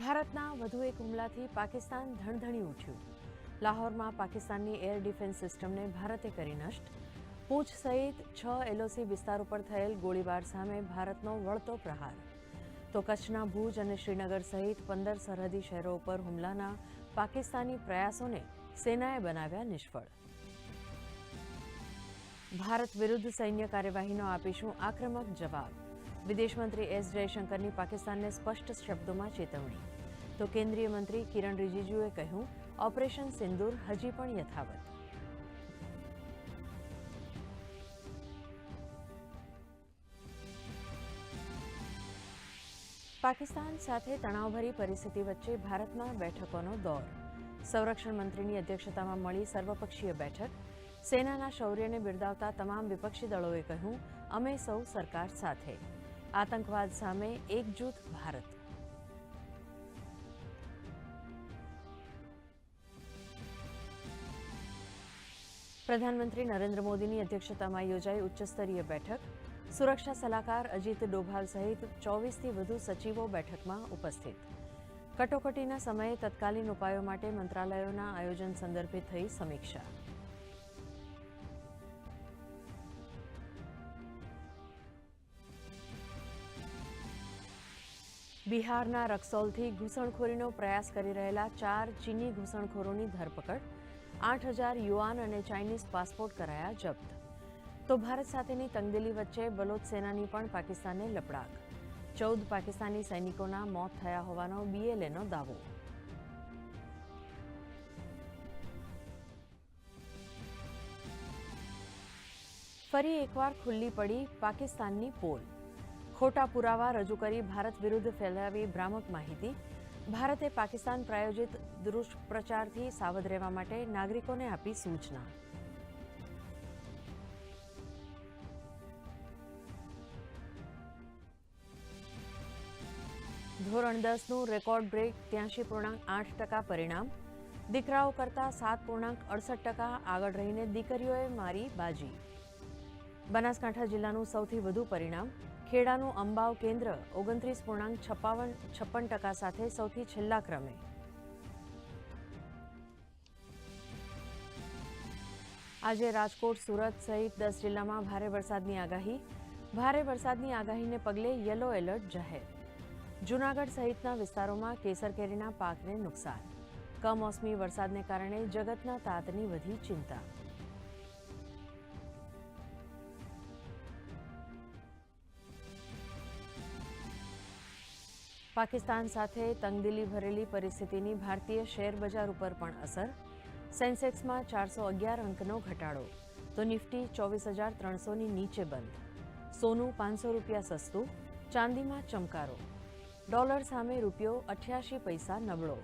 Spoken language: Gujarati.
ભારતના વધુ એક હુમલાથી પાકિસ્તાન ધણધણી ઉઠ્યું. લાહોરમાં પાકિસ્તાનની એર ડિફેન્સ સિસ્ટમને ભારતે કરી નષ્ટ. પૂંછ સહિત છ એલઓસી વિસ્તાર ઉપર થયેલ ગોળીબાર સામે ભારતનો વળતો પ્રહાર. તો કચ્છના ભુજ અને શ્રીનગર સહિત પંદર સરહદી શહેરો ઉપર હુમલાના પાકિસ્તાની પ્રયાસોને સેનાએ બનાવ્યા નિષ્ફળ. ભારત વિરુદ્ધ સૈન્ય કાર્યવાહીનો આપીશું આક્રમક જવાબ. વિદેશમંત્રી એસ જયશંકરની પાકિસ્તાનને સ્પષ્ટ શબ્દોમાં ચેતવણી. તો કેન્દ્રીય મંત્રી કિરણ રિજિજુએ કહ્યું, ઓપરેશન સિંદૂર હજી પણ યથાવત. પાકિસ્તાન સાથે તણાવભરી પરિસ્થિતિ વચ્ચે ભારતમાં બેઠકોનો દોર. સંરક્ષણ મંત્રીની અધ્યક્ષતામાં મળી સર્વપક્ષીય બેઠક. સેનાના શૌર્યને બિરદાવતા તમામ વિપક્ષી દળોએ કહ્યું, અમે સૌ સરકાર સાથે. આતંકવાદ સામે એકજૂથ ભારત. પ્રધાનમંત્રી નરેન્દ્ર મોદીની અધ્યક્ષતામાં યોજાઈ ઉચ્ચસ્તરીય બેઠક. સુરક્ષા સલાહકાર અજીત ડોભાલ સહિત ચોવીસથી વધુ સચિવો બેઠકમાં ઉપસ્થિત. કટોકટીના સમયે તત્કાલીન ઉપાયો માટે મંત્રાલયોના આયોજન સંદર્ભે થઈ સમીક્ષા. બિહારના રક્સોલથી ઘૂસણખોરીનો પ્રયાસ કરી રહેલા ચાર ચીની ઘૂસણખોરોની ધરપકડ. આઠ હજાર યુઆન અને ચાઇનીઝ પાસપોર્ટ કરાયા જપ્ત. તો ભારત સાથેની તંગદિલી વચ્ચે બલોચ સેનાની પણ પાકિસ્તાનને લપડાક. ચૌદ પાકિસ્તાની સૈનિકોના મોત થયા હોવાનો બીએલએનો દાવો. ફરી એકવાર ખુલ્લી પડી પાકિસ્તાનની પોલ. ખોટા પુરાવા રજૂ કરી ભારત વિરુદ્ધ ફેલાવી ભ્રામક માહિતી. ભારતે પાકિસ્તાન પ્રાયોજિત દુષ્પ્રચારથી સાવધ રહેવા માટે નાગરિકોને આપી સૂચના. ધોરણ દસનું રેકોર્ડ બ્રેક, ત્યાંશી પૂર્ણાંક આઠ ટકા પરિણામ. દીકરાઓ કરતાં સાત પૂર્ણાંક અડસઠ ટકા આગળ રહીને દીકરીઓએ મારી બાજી. બનાસકાંઠા જિલ્લાનું સૌથી વધુ પરિણામ. ખેડાનું અંબાવ કેન્દ્ર ઓગણત્રીસ પૂર્ણાંક છપ્પાવન, છપ્પન ટકા સાથે સૌથી છેલ્લા ક્રમે. આજે રાજકોટ, સુરત સહિત દસ જિલ્લામાં ભારે વરસાદની આગાહી. ભારે વરસાદની આગાહીને પગલે યલો એલર્ટ જાહેર. જૂનાગઢ સહિતના વિસ્તારોમાં કેસર કેરીના પાકને નુકસાન. કમોસમી વરસાદને કારણે જગતના તાતની વધી ચિંતા. પાકિસ્તાન સાથે તંગદિલી ભરેલી પરિસ્થિતિની ભારતીય શેર બજાર ઉપર પણ અસર. સેન્સેક્સમાં ચારસો અગિયાર અંકનો ઘટાડો. તો નિફ્ટી ચોવીસ હજાર ત્રણસોની નીચે બંધ. સોનું પાંચસો રૂપિયા સસ્તું, ચાંદીમાં ચમકારો. ડોલર સામે રૂપિયો અઠ્યાસી પૈસા નબળો.